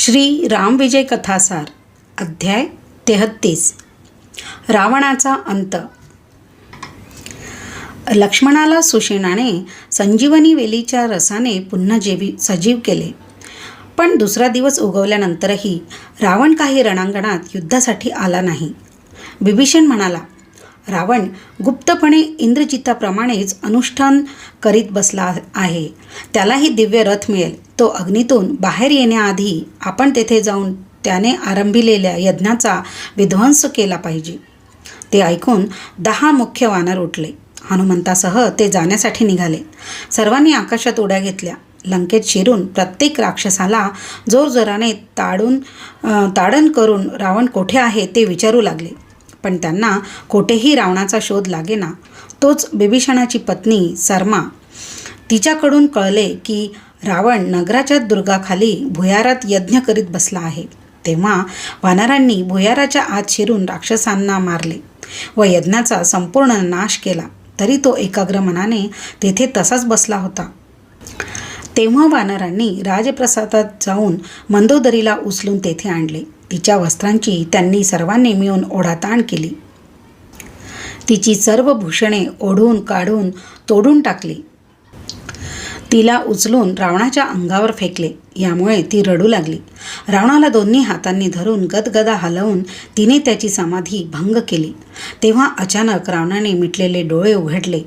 श्री रामविजय कथासार अध्याय तेहत्तीस. रावणाचा अंत. लक्ष्मणाला सुषेणाने संजीवनी वेलीच्या रसाने पुन्हा जेवी सजीव केले. पण दुसरा दिवस उगवल्यानंतरही रावण काही रणांगणात युद्धासाठी आला नाही. बिभीषण म्हणाला रावण गुप्तपणे इंद्रजिताप्रमाणेच अनुष्ठान करीत बसला आहे. त्यालाही दिव्य रथ मिळेल. तो अग्नीतून बाहेर येण्याआधी आपण तेथे जाऊन त्याने आरंभिलेल्या यज्ञाचा विध्वंस केला पाहिजे. ते ऐकून दहा मुख्य वानर उठले. हनुमंतासह ते जाण्यासाठी निघाले. सर्वांनी आकाशात उड्या घेतल्या. लंकेत शिरून प्रत्येक राक्षसाला जोरजोराने ताडून ताडण करून रावण कोठे आहे ते विचारू लागले. पण त्यांना कोठेही रावणाचा शोध लागेना. तोच बिभीषणाची पत्नी सर्मा. तिच्याकडून कळले की रावण नगराच्या दुर्गाखाली भुयारात यज्ञ करीत बसला आहे. तेव्हा वानरांनी भुयाराच्या आत शिरून राक्षसांना मारले व यज्ञाचा संपूर्ण नाश केला. तरी तो एकाग्र मनाने तेथे तसाच बसला होता. तेव्हा वानरांनी राजप्रसादात जाऊन मंदोदरीला उचलून तेथे आणले. तिच्या वस्त्रांची त्यांनी सर्वांनी मिळून ओढाताण केली. तिची सर्व भूषणे ओढून काढून तोडून टाकली. तिला उचलून रावणाच्या अंगावर फेकले. यामुळे ती रडू लागली. रावणाला दोन्ही हातांनी धरून गदगदा हलवून तिने त्याची समाधी भंग केली. तेव्हा अचानक रावणाने मिटलेले डोळे उघडले.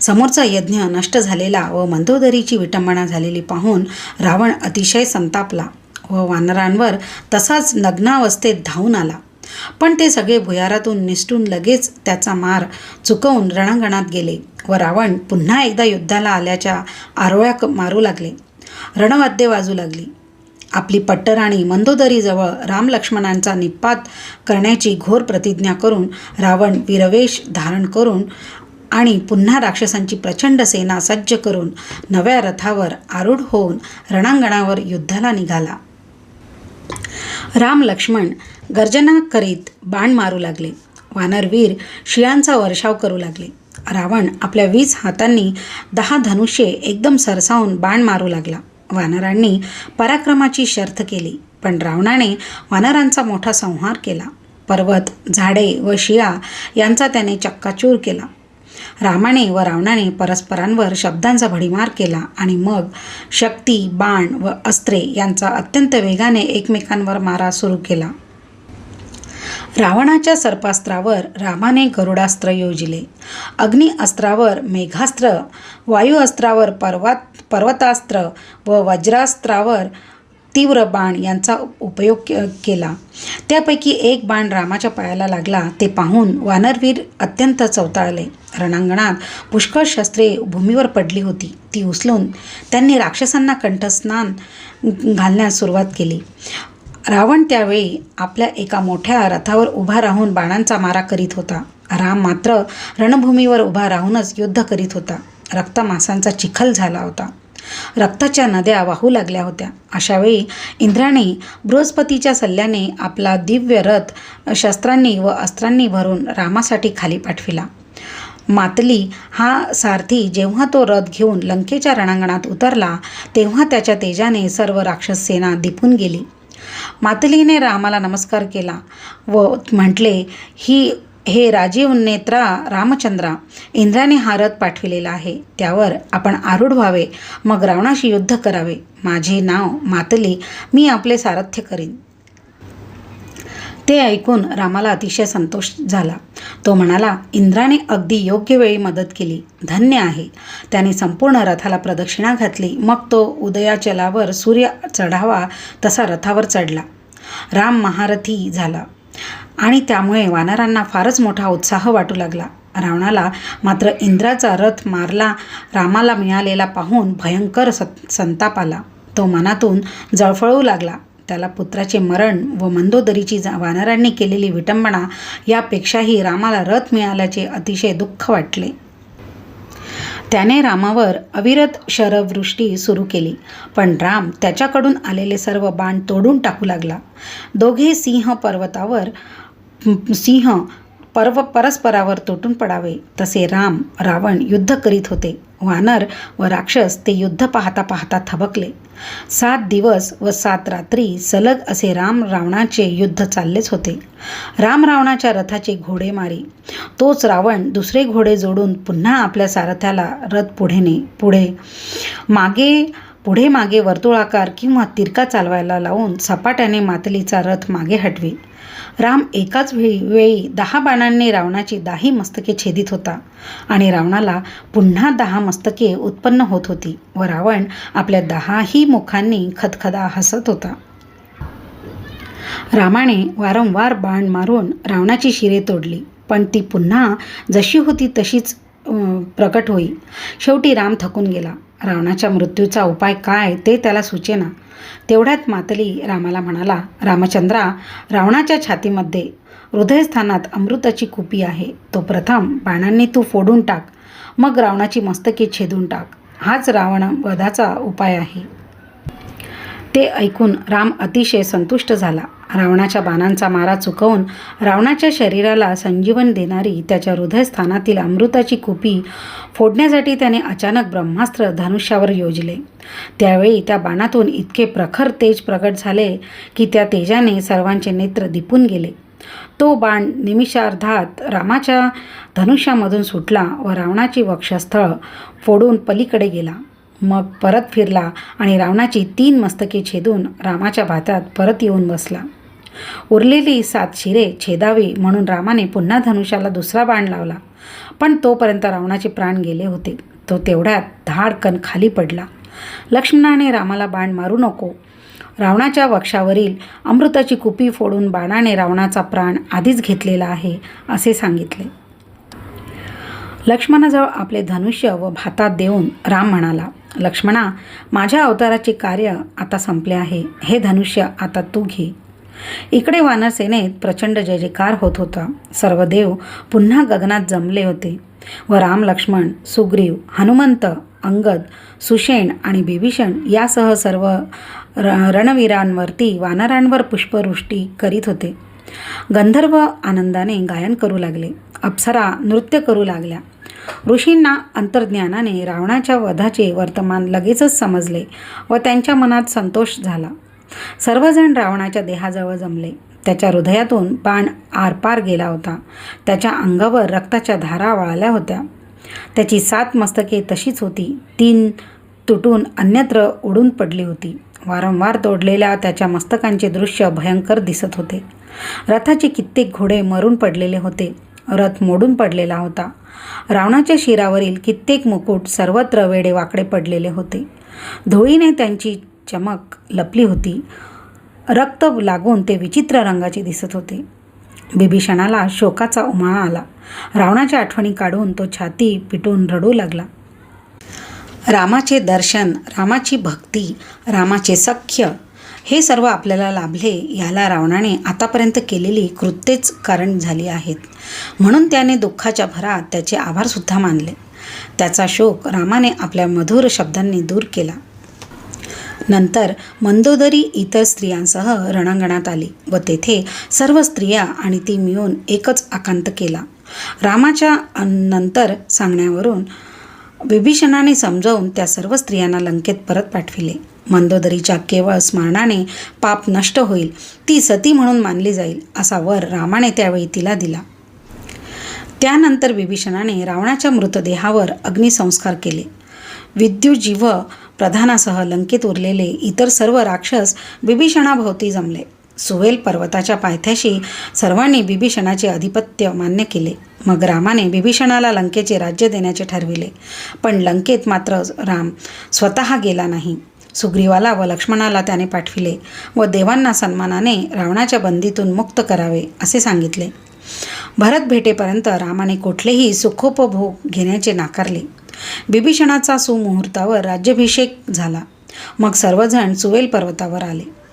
समोरचा यज्ञ नष्ट झालेला व मंदोदरीची विटंबना झालेली पाहून रावण अतिशय संतापला व वानरांवर तसाच नग्नावस्थेत धावून आला. पण ते सगळे भुयारातून निसटून लगेच त्याचा मार चुकवून रणांगणात गेले व रावण पुन्हा एकदा युद्धाला आल्याच्या आरोळ्या मारू लागले. रणवाद्ये वाजू लागली. आपली पट्टराणी मंदोदरीजवळ रामलक्ष्मणांचा निपात करण्याची घोर प्रतिज्ञा करून रावण वीरवेश धारण करून आणि पुन्हा राक्षसांची प्रचंड सेना सज्ज करून नव्या रथावर आरूढ होऊन रणांगणावर युद्धाला निघाला. राम लक्ष्मण गर्जना करीत बाण मारू लागले. वानरवीर शिळांचा वर्षाव करू लागले. रावण आपल्या वीस हातांनी दहा धनुष्ये एकदम सरसावून बाण मारू लागला. वानरांनी पराक्रमाची शर्थ केली पण रावणाने वानरांचा मोठा संहार केला. पर्वत झाडे व शिळा यांचा त्याने चक्काचूर केला. रामाने व रावणाने परस्परांवर शब्दांचा भडीमार केला आणि मग शक्ती बाण व अस्त्रे यांचा अत्यंत वेगाने एकमेकांवर मारा सुरू केला. रावणाच्या सर्पास्त्रावर रामाने गरुडास्त्र योजिले. अग्नि अस्त्रावर मेघास्त्र वायू अस्त्रावर पर्वत पर्वतास्त्र व वज्रास्त्रावर तीव्र बाण यांचा उपयोग केला. त्यापैकी एक बाण रामाच्या पायाला लागला ते पाहून वानरवीर अत्यंत चवताळले. रणांगणात पुष्कळ शस्त्रे भूमीवर पडली होती. ती उचलून त्यांनी राक्षसांना कंठस्नान घालण्यास सुरुवात केली. रावण त्यावेळी आपल्या एका मोठ्या रथावर उभा राहून बाणांचा मारा करीत होता. राम मात्र रणभूमीवर उभा राहूनच युद्ध करीत होता. रक्तमासांचा चिखल झाला होता. रक्ताच्या नद्या वाहू लागल्या होत्या. अशावेळी इंद्राने बृहस्पतीच्या सल्ल्याने आपला दिव्य रथ शस्त्रांनी व अस्त्रांनी भरून रामासाठी खाली पाठविला. मातली हा सारथी जेव्हा तो रथ घेऊन लंकेच्या रणांगणात उतरला तेव्हा त्याच्या तेजाने सर्व राक्षस सेना दिपून गेली. मातलीने रामाला नमस्कार केला व म्हटले ही हे राजीव नेत्रा रामचंद्रा इंद्राने हा रथ पाठविलेला आहे. त्यावर आपण आरूढ व्हावे. मग रावणाशी युद्ध करावे. माझे नाव मातली. मी आपले सारथ्य करीन. ते ऐकून रामाला अतिशय संतोष झाला. तो म्हणाला इंद्राने अगदी योग्य वेळी मदत केली. धन्य आहे. त्याने संपूर्ण रथाला प्रदक्षिणा घातली. मग तो उदयाचलावर सूर्य चढावा तसा रथावर चढला. राम महारथी झाला. आणि त्यामुळे वानरांना फारच मोठा उत्साह वाटू लागला. रावणाला मात्र इंद्राचा रथ मारला रामाला मिळालेला पाहून भयंकर सत संताप आला. तो मनातून जळफळू लागला. त्याला पुत्राचे मरण व मंदोदरीची जा वानरांनी केलेली विटंबना यापेक्षाही रामाला रथ मिळाल्याचे अतिशय दुःख वाटले. त्याने रामावर अविरत शरवृष्टी सुरू केली. पण राम त्याच्याकडून आलेले सर्व बाण तोडून टाकू लागला. दोघे सिंह पर्वतावर सिंह पर्व परस्परावर तुटून पडावे. तसे राम रावण युद्ध करीत होते. वानर व राक्षस ते युद्ध पाहता पाहता थबकले. सात दिवस व सात रात्री सलग असे राम रावणाचे युद्ध चाललेच होते. राम रावणाच्या रथाचे घोडे मारी. तोच रावण दुसरे घोडे जोडून पुन्हा आपल्या सारथ्याला रथ पुढे ने पुढे मागे पुढे मागे वर्तुळाकार किंवा तिरका चालवायला लावून सपाट्याने मातलीचा रथ मागे हटवी. राम एकाच वेळी वेळी दहा बाणांनी रावणाची दाही मस्तके छेदित होता आणि रावणाला पुन्हा दहा मस्तके उत्पन्न होत होती व रावण आपल्या दहाही मुखांनी खदखदा हसत होता. रामाने वारंवार बाण मारून रावणाची शिरे तोडली पण ती पुन्हा जशी होती तशीच प्रकट होई. शेवटी राम थकून गेला. रावणाच्या मृत्यूचा उपाय काय ते त्याला सुचेना. तेवढ्यात मातली रामाला म्हणाला रामचंद्रा रावणाच्या छातीमध्ये हृदयस्थानात अमृताची कुपी आहे. तो प्रथम बाणांनी तू फोडून टाक. मग रावणाची मस्तकी छेदून टाक. हाच रावण वधाचा उपाय आहे. ते ऐकून राम अतिशय संतुष्ट झाला. रावणाच्या बाणांचा मारा चुकवून रावणाच्या शरीराला संजीवन देणारी त्याच्या हृदयस्थानातील अमृताची कुपी फोडण्यासाठी त्याने अचानक ब्रह्मास्त्र धनुष्यावर योजले. त्यावेळी त्या बाणातून इतके प्रखर तेज प्रकट झाले की त्या तेजाने सर्वांचे नेत्र दिपून गेले. तो बाण निमिषार्धात रामाच्या धनुष्यामधून सुटला व रावणाची वक्षस्थळ फोडून पलीकडे गेला. मग परत फिरला आणि रावणाची तीन मस्तके छेदून रामाच्या भातात परत येऊन बसला. उरलेली सात शिरे छेदावी म्हणून रामाने पुन्हा धनुष्याला दुसरा बाण लावला. पण तोपर्यंत रावणाचे प्राण गेले होते. तो तेवढ्यात धाडकन खाली पडला. लक्ष्मणाने रामाला बाण मारू नको. रावणाच्या वक्षावरील अमृताची कुपी फोडून बाणाने रावणाचा प्राण आधीच घेतलेला आहे असे सांगितले. लक्ष्मणाजवळ आपले धनुष्य व भातात देऊन राम म्हणाला लक्ष्मणा माझ्या अवताराचे कार्य आता संपले आहे. हे धनुष्य आता तू घे. इकडे वानरसेनेत प्रचंड जय जयकार होत होता. सर्व देव पुन्हा गगनात जमले होते. व राम लक्ष्मण सुग्रीव हनुमंत अंगद सुषेण आणि बिभीषण यासह सर्व र रणवीरांवरती वानरांवर पुष्पवृष्टी करीत होते. गंधर्व आनंदाने गायन करू लागले. अप्सरा नृत्य करू लागल्या. ऋषींना अंतर्ज्ञानाने रावणाच्या वधाचे वर्तमान लगेचच समजले व त्यांच्या मनात संतोष झाला. सर्वजण रावणाच्या देहाजवळ जमले. त्याच्या हृदयातून बाण आरपार गेला होता. त्याच्या अंगावर रक्ताच्या धारा वळाल्या होत्या. त्याची सात मस्तके तशीच होती. तीन तुटून अन्यत्र उडून पडली होती. वारंवार तोडलेल्या त्याच्या मस्तकांचे दृश्य भयंकर दिसत होते. रथाचे कित्येक घोडे मरून पडलेले होते. रथ मोडून पडलेला होता. रावणाच्या शिरावरील कित्येक मुकुट सर्वत्र वेडे वाकडे पडलेले होते. धुळीने त्यांची चमक लपली होती. रक्त लागून ते विचित्र रंगाचे दिसत होते. बिभीषणाला शोकाचा उमाळा आला. रावणाच्या आठवणी काढून तो छाती पिटून रडू लागला. रामाचे दर्शन रामाची भक्ती रामाचे सख्य हे सर्व आपल्याला लाभले याला रावणाने आतापर्यंत केलेली कृत्येच कारण झाली आहेत. म्हणून त्याने दुःखाच्या भरात त्याचे आभारसुद्धा मानले. त्याचा शोक रामाने आपल्या मधुर शब्दांनी दूर केला. नंतर मंदोदरी इतर स्त्रियांसह रणांगणात आली व तेथे सर्व स्त्रिया आणि ती मिळून एकच आकांत केला. रामाच्या नंतर सांगण्यावरून विभीषणाने समजावून त्या सर्व स्त्रियांना लंकेत परत पाठविले. मंदोदरीच्या केवळ स्मरणाने पाप नष्ट होईल ती सती म्हणून मानली जाईल असा वर रामाने त्यावेळी तिला दिला. त्यानंतर विभीषणाने रावणाच्या मृतदेहावर अग्निसंस्कार केले. विद्युजीव प्रधानासह लंकेत उरलेले इतर सर्व राक्षस बिभीषणाभोवती जमले. सुवेल पर्वताच्या पायथ्याशी सर्वांनी बिभीषणाचे अधिपत्य मान्य केले. मग रामाने बिभीषणाला लंकेचे राज्य देण्याचे ठरविले. पण लंकेत मात्र राम स्वतः गेला नाही. सुग्रीवाला व लक्ष्मणाला त्याने पाठविले व देवांना सन्मानाने रावणाच्या बंदीतून मुक्त करावे असे सांगितले. भरत भेटेपर्यंत रामाने कुठलेही सुखोपभोग घेण्याचे नाकारले. बिभीषणाचा सुमुहूर्तावर राज्याभिषेक झाला. मग सर्वजण सुवेल पर्वतावर आले.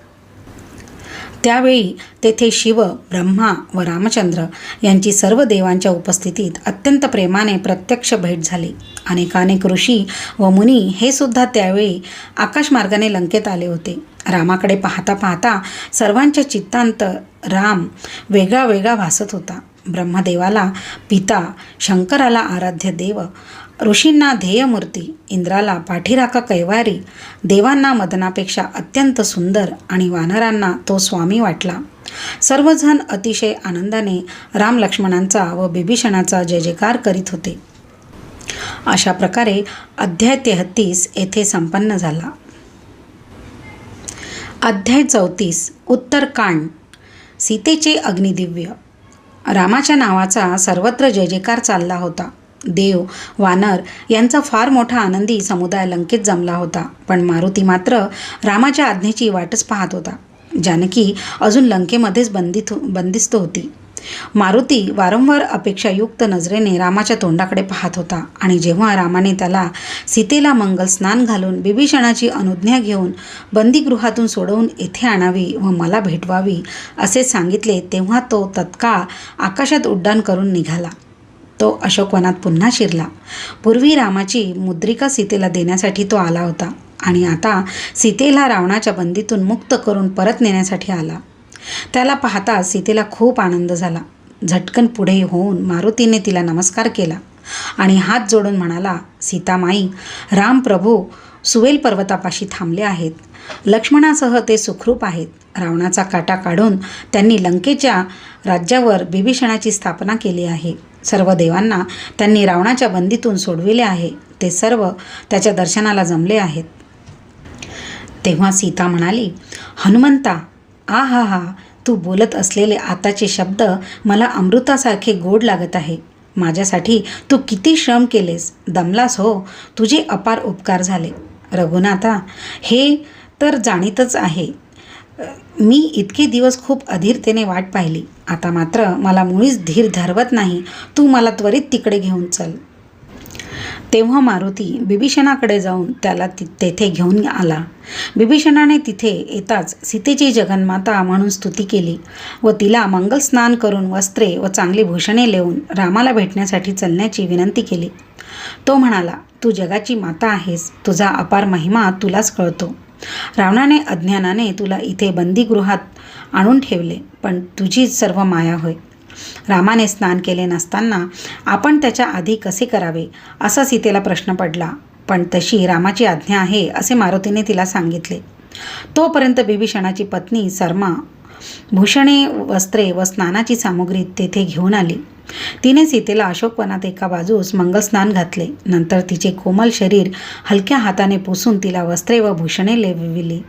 त्यावेळी तेथे शिव ब्रह्मा व रामचंद्र यांची सर्व देवांच्या उपस्थितीत अत्यंत प्रेमाने प्रत्यक्ष भेट झाली. अनेकानेक ऋषी व मुनी हे सुद्धा त्यावेळी आकाशमार्गाने लंकेत आले होते. रामाकडे पाहता पाहता सर्वांच्या चित्तांत राम वेगळा वेगळा भासत होता. ब्रह्मदेवाला पिता शंकराला आराध्य देव ऋषींना ध्येयमूर्ती इंद्राला पाठीराखा कैवारी देवांना मदनापेक्षा अत्यंत सुंदर आणि वानरांना तो स्वामी वाटला. सर्वजण अतिशय आनंदाने राम लक्ष्मणांचा व बिभीषणाचा जय जयकार करीत होते. अशा प्रकारे अध्याय तेहतीस येथे संपन्न झाला. अध्याय चौतीस उत्तरकांड सीतेचे अग्निदिव्य. रामाच्या नावाचा सर्वत्र जय जयकार चालला होता. देव वानर यांचा फार मोठा आनंदी समुदाय लंकेत जमला होता. पण मारुती मात्र रामाच्या आज्ञेची वाटच पाहत होता. जानकी अजून लंकेमध्येच बंदित हो, बंदिस्त होती. मारुती वारंवार अपेक्षायुक्त नजरेने रामाच्या तोंडाकडे पाहत होता आणि जेव्हा रामाने त्याला सीतेला मंगल स्नान घालून बिभीषणाची अनुज्ञा घेऊन बंदीगृहातून सोडवून येथे आणावी व मला भेटवावी असे सांगितले तेव्हा तो तत्काळ आकाशात उड्डाण करून निघाला. तो अशोकवनात पुन्हा शिरला. पूर्वी रामाची मुद्रिका सीतेला देण्यासाठी तो आला होता आणि आता सीतेला रावणाच्या बंदीतून मुक्त करून परत नेण्यासाठी आला. त्याला पाहता सीतेला खूप आनंद झाला. झटकन पुढे होऊन मारुतीने तिला नमस्कार केला आणि हात जोडून म्हणाला सीतामाई राम प्रभू सुवेल पर्वतापाशी थांबले आहेत. लक्ष्मणासह ते सुखरूप आहेत. रावणाचा काटा काढून त्यांनी लंकेच्या राज्यावर बिभीषणाची स्थापना केली आहे. सर्व देवांना त्यांनी रावणाच्या बंदीतून सोडविले आहे. ते सर्व त्याच्या दर्शनाला जमले आहेत. तेव्हा सीता म्हणाली हनुमंता आ हा हा तू बोलत असलेले आताचे शब्द मला अमृतासारखे गोड लागत आहे. माझ्यासाठी तू किती श्रम केलेस दमलास हो तुझे अपार उपकार झाले. रघुनाथा हे तर जाणीतच आहे. मी इतके दिवस खूप अधीरतेने वाट पाहिली. आता मात्र मला मुळीच धीर धरवत नाही. तू मला त्वरित तिकडे घेऊन चल. तेव्हा मारुती बिभीषणाकडे जाऊन त्याला ति तेथे घेऊन आला. बिभीषणाने तिथे येताच सीतेची जगन्माता म्हणून स्तुती केली व तिला मंगल स्नान करून वस्त्रे व चांगली भूषणे लेऊन रामाला भेटण्यासाठी चलण्याची विनंती केली. तो म्हणाला तू जगाची माता आहेस. तुझा अपार महिमा तुलाच कळतो. रावणाने अज्ञानाने तुला इथे बंदीगृहात आणून ठेवले पण तुझी सर्व माया होय. रामाने स्नान केले नसताना आपण त्याच्या आधी कसे करावे असा सीतेला प्रश्न पडला. पण तशी रामाची आज्ञा आहे असे मारुतीने तिला सांगितले. तोपर्यंत बिभीषणाची पत्नी सर्मा भूषणे वस्त्रे व स्नानाची सामुग्री तेथे घेऊन आली. तिने सीतेला अशोकवनात एका बाजूस मंगलस्नान घातले. नंतर तिचे कोमल शरीर हलक्या हाताने पुसून तिला वस्त्रे व भूषणे लेविली.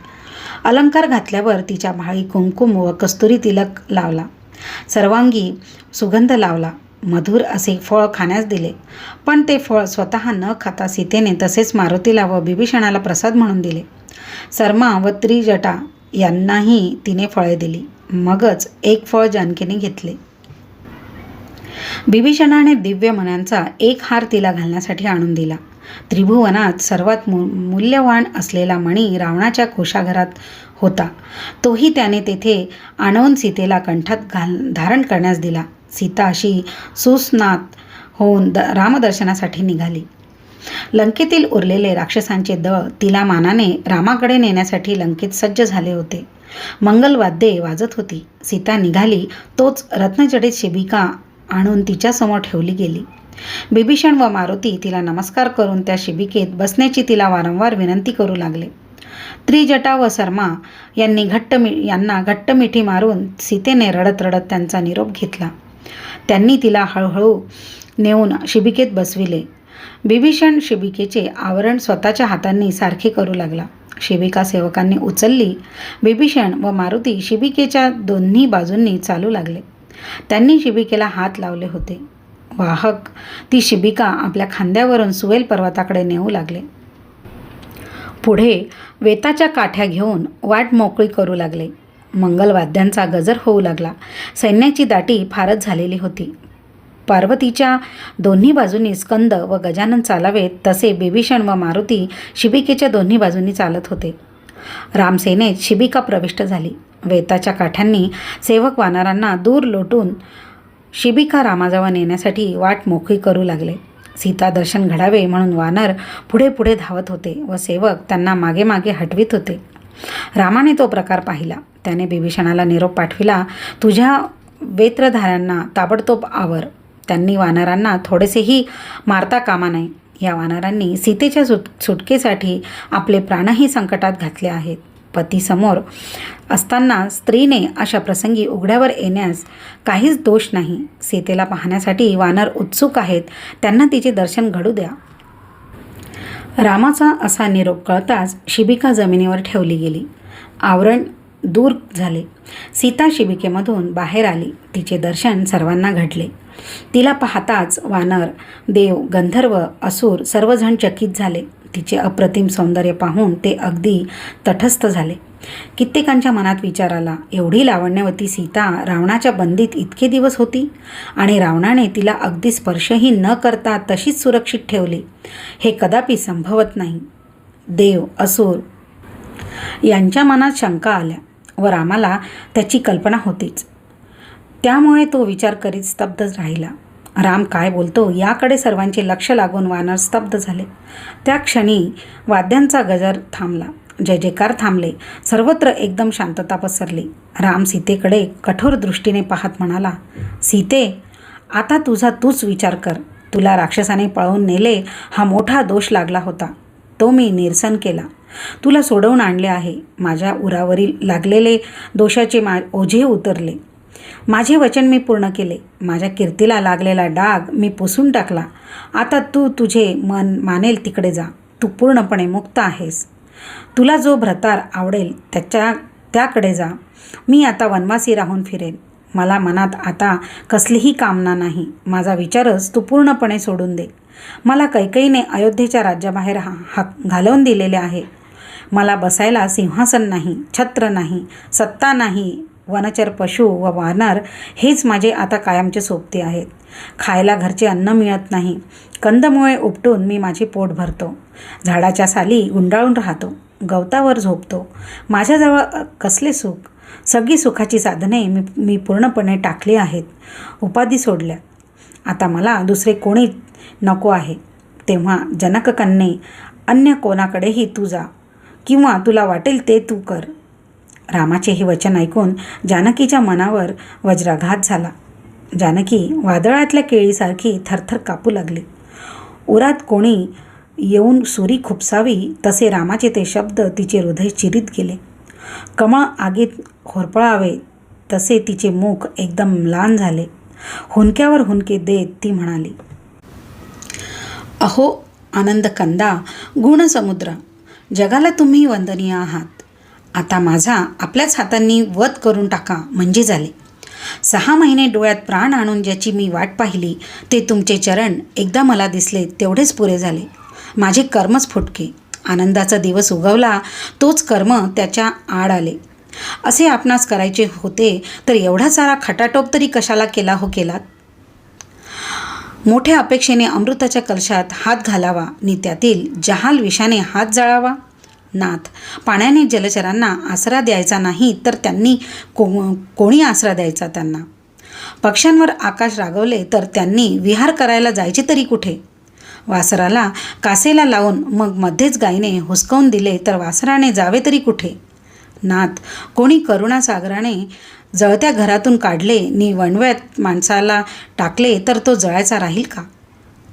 अलंकार घातल्यावर तिच्या भाळी कुंकुम व कस्तुरी तिलक लावला. सर्वांगी सुगंध लावला. मधुर असे फळ खाण्यास दिले. पण ते फळ स्वतः न खाता सीतेने तसेच मारुतीला व बिभीषणाला प्रसाद म्हणून दिले. सर्मा व त्रिजटा यांनाही तिने फळे दिली. मगच एक फळ जानकीने घेतले. बिभीषणाने दिव्य मनांचा एक हार तिला घालण्यासाठी आणून दिला. त्रिभुवनात सर्वात मु मूल्यवान असलेला मणी रावणाच्या कोशाघरात होता. तोही त्याने तेथे आणवून सीतेला कंठात घाल धारण करण्यास दिला. सीता अशी सुस्नात होऊन द रामदर्शनासाठी निघाली. लंकेतील उरलेले राक्षसांचे दळ तिला मानाने रामाकडे नेण्यासाठी लंकेत सज्ज झाले होते. मंगलवाद्ये वाजत होती. सीता निघाली तोच रत्नजडित शिबिका आणून तिच्यासमोर ठेवली गेली. बिभीषण व मारुती तिला नमस्कार करून त्या शिबिकेत बसण्याची तिला वारंवार विनंती करू लागले. त्रिजटा व शर्मा यांनी घट्ट मी यांना घट्ट मिठी मारून सीतेने रडत रडत त्यांचा निरोप घेतला. त्यांनी तिला हळूहळू नेऊन शिबिकेत बसविले. बिभीषण शिबिकेचे आवरण स्वतःच्या हातांनी सारखे करू लागला. शिबिका सेवकांनी उचलली. बिभीषण व मारुती शिबिकेच्या दोन्ही बाजूंनी चालू लागले. त्यांनी शिबिकेला हात लावले होते. वाहक ती शिबिका आपल्या खांद्यावरून सुवेल पर्वताकडे नेऊ लागले. पुढे वेताच्या काठ्या घेऊन वाट मोकळी करू लागले. मंगलवाद्यांचा गजर होऊ लागला. सैन्याची दाटी फारच झालेली होती. पार्वतीच्या दोन्ही बाजूंनी स्कंद व गजानन चालावेत तसे बिभीषण व मारुती शिबिकेच्या दोन्ही बाजूंनी चालत होते. रामसेनेत शिबिका प्रविष्ट झाली. वेताच्या काठ्यांनी सेवक वानरांना दूर लोटून शिबिका रामाजवळ नेण्यासाठी वाट मोकळी करू लागले. सीता दर्शन घडावे म्हणून वानर पुढे पुढे धावत होते व सेवक त्यांना मागे मागे हटवित होते. रामाने तो प्रकार पाहिला. त्याने बिभीषणाला निरोप पाठविला तुझ्या वेत्रधाऱ्यांना ताबडतोब आवर. त्यांनी वानरांना थोडेसेही मारता कामा नये. या वानरांनी सीतेच्या सुट सुटकेसाठी आपले प्राणही संकटात घातले आहेत. पतीसमोर असताना स्त्रीने अशा प्रसंगी उघड्यावर येण्यास काहीच दोष नाही. सीतेला पाहण्यासाठी वानर उत्सुक आहेत. त्यांना तिचे दर्शन घडू द्या. रामाचा असा निरोप कळताच शिबिका जमिनीवर ठेवली गेली. आवरण दूर झाले. सीता शिबिकेमधून बाहेर आली. तिचे दर्शन सर्वांना घडले. तिला पाहताच वानर देव गंधर्व असुर सर्वजण चकित झाले. तिचे अप्रतिम सौंदर्य पाहून ते अगदी तटस्थ झाले. कित्येकांच्या मनात विचार आला एवढी लावण्यवती सीता रावणाच्या बंदीत इतके दिवस होती? आणि रावणाने तिला अगदी स्पर्शही न करता तशीच सुरक्षित ठेवली. हे कदापि संभवत नाही. देव असुर यांच्या मनात शंका आल्या व रामाला त्याची कल्पना होतीच. त्यामुळे तो विचार करीत स्तब्ध राहिला. राम काय बोलतो याकडे सर्वांचे लक्ष लागून वानर स्तब्ध झाले. त्या क्षणी वाद्यांचा गजर थांबला. जय जयकार थांबले. सर्वत्र एकदम शांतता पसरली. राम सीतेकडे कठोर दृष्टीने पाहत म्हणाला सीते आता तुझा तूच विचार कर. तुला राक्षसाने पळवून नेले हा मोठा दोष लागला होता. तो मी निरसन केला. तुला सोडवून आणले आहे. माझ्या उरावरील लागलेले दोषाचे मा ओझे उतरले. माझे वचन मी पूर्ण केले. माझ्या कीर्तीला लागलेला डाग मी पुसून टाकला. आता तू तुझे मन मानेल तिकडे जा. तू पूर्णपणे मुक्त आहेस. तुला जो भ्रतार आवडेल त्याच्या त्याकडे जा. मी आता वनवासी राहून फिरेन. मला मनात आता कसलीही कामना नाही. माझा विचारच तू पूर्णपणे सोडून दे. मला कैकईने अयोध्येच्या राज्याबाहेर हा हाक घालवून दिलेले आहे. मला बसायला सिंहासन नाही छत्र नाही सत्ता नाही वनचर पशु व वानर हेच माझे आता कायमचे सोबते आहेत. खायला घरचे अन्न मिळत नाही. कंदमुळे उपटून मी माझे पोट भरतो. झाडाच्या साली गुंडाळून राहतो. गवतावर झोपतो. माझ्याजवळ कसले सुख? सगळी सुखाची साधने मी मी पूर्णपणे टाकली आहेत. उपाधी सोडल्या. आता मला दुसरे कोणी नको आहे. तेव्हा जनककन्ये अन्य कोणाकडेही तू जा. किंवा तुला वाटेल ते तू कर. रामाचे हे वचन ऐकून जानकीच्या मनावर वज्राघात झाला. जानकी वादळातल्या केळीसारखी थरथर कापू लागली. उरात कोणी येऊन सुरी खुपसावी तसे रामाचे ते शब्द तिचे हृदय चिरीत गेले. कमळ आगीत होरपळावे तसे तिचे मुख एकदम लान झाले. हुंदक्यावर हुंदके देत ती म्हणाली अहो आनंद कंदा गुणसमुद्र जगाला तुम्ही वंदनीय आहात. आता माझा आपल्याच हातांनी वध करून टाका म्हणजे झाले. सहा महिने डोळ्यात प्राण आणून ज्याची मी वाट पाहिली ते तुमचे चरण एकदा मला दिसले तेवढेच पुरे झाले. माझे कर्मच फुटके. आनंदाचा दिवस उगवला तोच कर्म त्याच्या आड आले. असे आपणास करायचे होते तर एवढा सारा खटाटोप तरी कशाला केला हो केलात? मोठ्या अपेक्षेने अमृताच्या कलशात हात घालावा नि त्यातील जहाल विषाने हात जळावा? नाथ. पाण्याने जलचरांना आसरा द्यायचा नाही तर त्यांनी को कोणी आसरा द्यायचा त्यांना? पक्ष्यांवर आकाश रागवले तर त्यांनी विहार करायला जायचे तरी कुठे? वासराला कासेला लावून मग मध्येच गायीने हुसकावून दिले तर वासराने जावे तरी कुठे? नाथ कोणी करुणासागराने जळत्या घरातून काढले नि वणव्यात माणसाला टाकले तर तो जळायचा राहील का?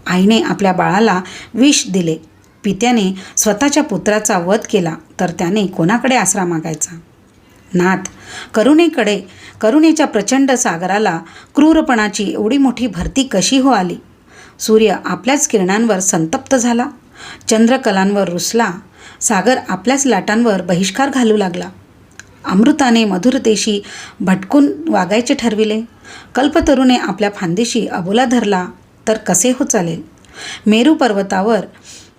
आईने आपल्या बाळाला विष दिले. पित्याने स्वतःच्या पुत्राचा वध केला तर त्याने कोणाकडे आसरा मागायचा? नाथ करुणेकडे करुणेच्या प्रचंड सागराला क्रूरपणाची एवढी मोठी भरती कशी हो आली? सूर्य आपल्याच किरणांवर संतप्त झाला चंद्रकलांवर रुसला सागर आपल्याच लाटांवर बहिष्कार घालू लागला. अमृताने मधुरतेशी भटकून वागायचे ठरविले. कल्पतरूने आपल्या फांदीशी अबोला धरला तर कसे हो चालेल? मेरू पर्वतावर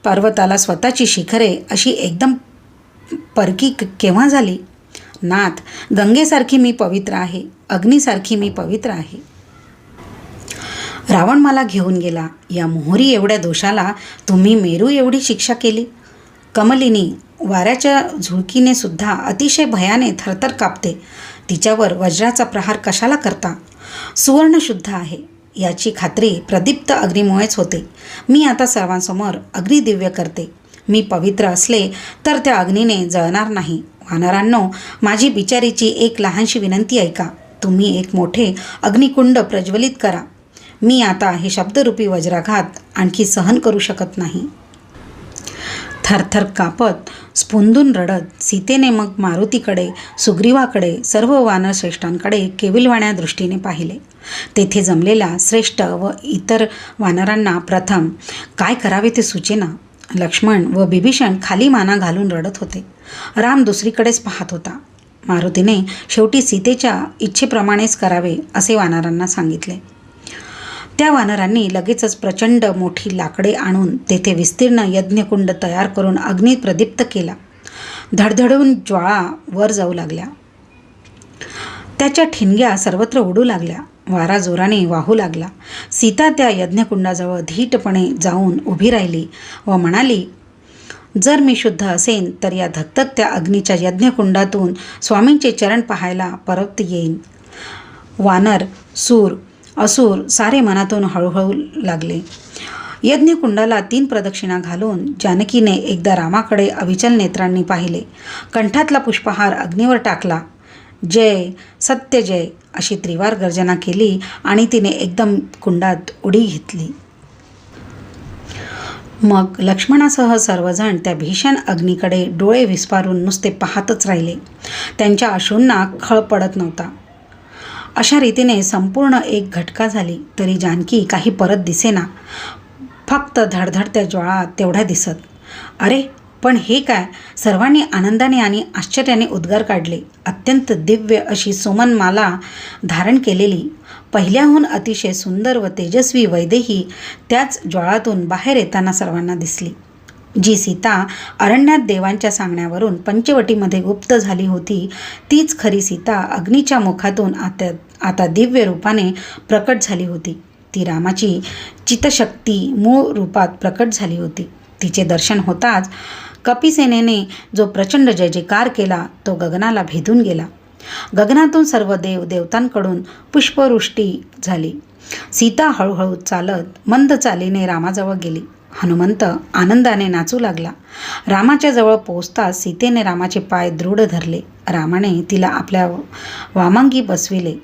पर्वताला स्वतःची शिखरे अशी एकदम परकी क- केव्हा झाली? नाथ गंगेसारखी मी पवित्र आहे अग्नीसारखी मी पवित्र आहे. रावण मला घेऊन गेला. या मोहरी एवढ्या दोषाला तुम्ही मेरू एवढी शिक्षा केली? कमलिनी वाऱ्याच्या झुळकीने सुद्धा अतिशय भयाने थरथर कापते. तिच्यावर वज्राचा प्रहार कशाला करता? सुवर्ण शुद्ध आहे. याची खात्री प्रदीप्त अग्नीमुळेच होते. मी आता सर्वांसमोर अग्निदिव्य करते. मी पवित्र असले तर त्या अग्नीने जळणार नाही. वानरांनो माझी बिचारीची एक लहानशी विनंती ऐका. तुम्ही एक मोठे अग्निकुंड प्रज्वलित करा. मी आता हे शब्दरूपी वज्राघात आणखी सहन करू शकत नाही. थरथर कापत स्पुंदून रडत सीतेने मग मारुतीकडे सुग्रीवाकडे सर्व वानरश्रेष्ठांकडे केविलवाण्या दृष्टीने पाहिले. तेथे जमलेल्या श्रेष्ठ व इतर वानरांना प्रथम काय करावे ते सुचेना? लक्ष्मण व बिभीषण खाली माना घालून रडत होते. राम दुसरीकडेच पाहत होता. मारुतीने शेवटी सीतेच्या इच्छेप्रमाणेच करावे असे वानरांना सांगितले. त्या वानरांनी लगेचच प्रचंड मोठी लाकडे आणून तेथे विस्तीर्ण यज्ञकुंड तयार करून अग्नी प्रदीप्त केला. धडधडून ज्वाळा वर जाऊ लागल्या. त्याच्या ठिणग्या सर्वत्र उडू लागल्या. वारा जोराने वाहू लागला. सीता त्या यज्ञकुंडाजवळ धीटपणे जाऊन उभी राहिली व म्हणाली जर मी शुद्ध असेन तर या धगधगत्या अग्नीच्या यज्ञकुंडातून स्वामींचे चरण पाहायला परत येईन. वानर सूर असुर सारे मनातून हळूहळू लागले. यज्ञकुंडाला तीन प्रदक्षिणा घालून जानकीने एकदा रामाकडे अविचल नेत्रांनी पाहिले. कंठातला पुष्पहार अग्नीवर टाकला. जय सत्य जय अशी त्रिवार गर्जना केली आणि तिने एकदम कुंडात उडी घेतली. मग लक्ष्मणासह सर्वजण त्या भीषण अग्नीकडे डोळे विस्पारून नुसते पाहतच राहिले. त्यांच्या अश्रूंना खळ पडत नव्हता. अशा रीतीने संपूर्ण एक घटका झाली तरी जानकी काही परत दिसेना. फक्त धडधडत्या ज्वाळा तेवढ्या दिसत. अरे पण हे काय? सर्वांनी आनंदाने आणि आश्चर्याने उद्गार काढले. अत्यंत दिव्य अशी सुमनमाला धारण केलेली. पहिल्याहून अतिशय सुंदर व तेजस्वी वैदेही त्याच ज्वाळातून बाहेर येताना सर्वांना दिसली. जी सीता अरण्यात देवांच्या सांगण्यावरून पंचवटीमध्ये गुप्त झाली होती तीच खरी सीता अग्नीच्या मुखातून आता आता दिव्य रूपाने प्रकट झाली होती. ती रामाची चितशक्ती मूळ रूपात प्रकट झाली होती. तिचे दर्शन होताच कपिसेनेने जो प्रचंड जय जयकार केला तो गगनाला भेदून गेला. गगनातून सर्व देव देवतांकडून पुष्पवृष्टी झाली. सीता हळूहळू चालत मंद चालीने रामाजवळ गेली. हनुमंत आनंदाने नाचू लागला. रामाच्या जवळ पोचताच सीतेने रामाचे पाय दृढ धरले. रामाने तिला आपल्या वामांगी बसविले.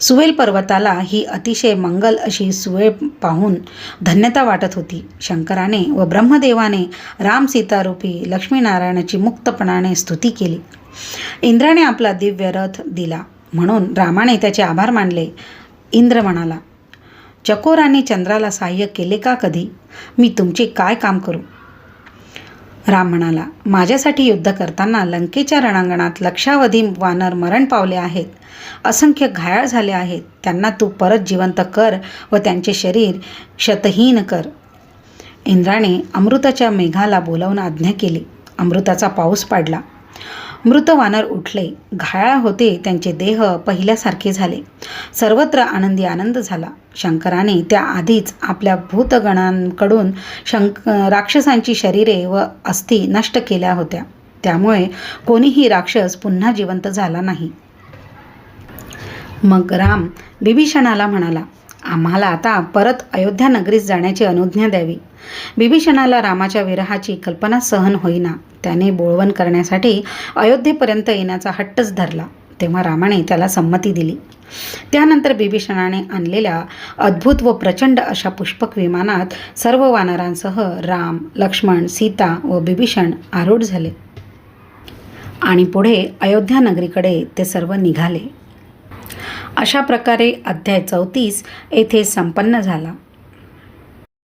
सुवेल पर्वताला ही अतिशय मंगल अशी सुवेळ पाहून धन्यता वाटत होती. शंकराने व ब्रह्मदेवाने राम सीतारूपी लक्ष्मीनारायणाची मुक्तपणाने स्तुती केली. इंद्राने आपला दिव्य रथ दिला. म्हणून रामाने त्याचे आभार मानले. इंद्र म्हणाला चकोराने चंद्राला सहाय्य केले का कधी? मी तुमचे काय काम करू? राम म्हणाला माझ्यासाठी युद्ध करताना लंकेच्या रणांगणात लक्षावधी वानर मरण पावले आहेत. असंख्य घायाळ झाले आहेत. त्यांना तू परत जिवंत कर व त्यांचे शरीर क्षतहीन कर. इंद्राने अमृताच्या मेघाला बोलावून आज्ञा केली. अमृताचा पाऊस पाडला. मृत वानर उठले. घायाळ होते त्यांचे देह पहिल्यासारखे झाले. सर्वत्र आनंदी आनंद झाला. शंकराने त्या आधीच आपल्या भूतगणांकडून शंक राक्षसांची शरीरे व अस्थी नष्ट केल्या होत्या. त्यामुळे कोणीही राक्षस पुन्हा जिवंत झाला नाही. मग राम बिभीषणाला म्हणाला आम्हाला आता परत अयोध्या नगरीस जाण्याची अनुज्ञा द्यावी. बिभीषणाला रामाच्या विरहाची कल्पना सहन होईना. त्याने बोळवण करण्यासाठी अयोध्येपर्यंत येण्याचा हट्टच धरला. तेव्हा रामाने त्याला संमती दिली. त्यानंतर बिभीषणाने आणलेल्या अद्भुत व प्रचंड अशा पुष्पक विमानात सर्व वानरांसह राम लक्ष्मण सीता व बिभीषण आरूढ झाले. आणि पुढे अयोध्या नगरीकडे ते सर्व निघाले. अशा प्रकारे अध्याय चौतीस येथे संपन्न झाला.